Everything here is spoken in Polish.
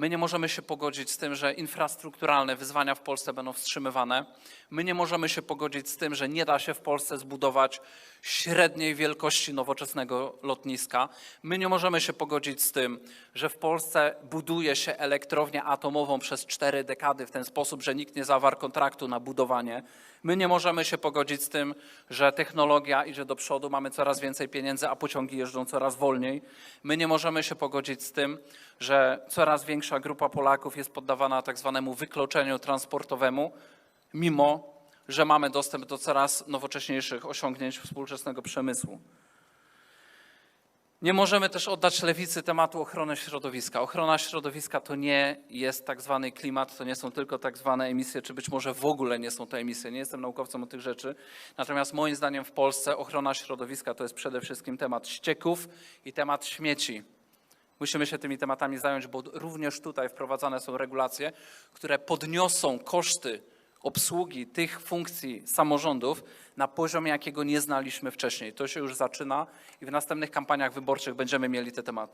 My nie możemy się pogodzić z tym, że infrastrukturalne wyzwania w Polsce będą wstrzymywane. My nie możemy się pogodzić z tym, że nie da się w Polsce zbudować średniej wielkości nowoczesnego lotniska. My nie możemy się pogodzić z tym, że w Polsce buduje się elektrownię atomową przez cztery dekady w ten sposób, że nikt nie zawarł kontraktu na budowanie. My nie możemy się pogodzić z tym, że technologia idzie do przodu, mamy coraz więcej pieniędzy, a pociągi jeżdżą coraz wolniej. My nie możemy się pogodzić z tym, że coraz grupa Polaków jest poddawana tak zwanemu wykluczeniu transportowemu, mimo że mamy dostęp do coraz nowocześniejszych osiągnięć współczesnego przemysłu. Nie możemy też oddać lewicy tematu ochrony środowiska. Ochrona środowiska to nie jest tak zwany klimat, to nie są tylko tak zwane emisje, czy być może w ogóle nie są to emisje. Nie jestem naukowcem od tych rzeczy. Natomiast moim zdaniem w Polsce ochrona środowiska to jest przede wszystkim temat ścieków i temat śmieci. Musimy się tymi tematami zająć, bo również tutaj wprowadzane są regulacje, które podniosą koszty obsługi tych funkcji samorządów na poziom, jakiego nie znaliśmy wcześniej. To się już zaczyna i w następnych kampaniach wyborczych będziemy mieli te tematy.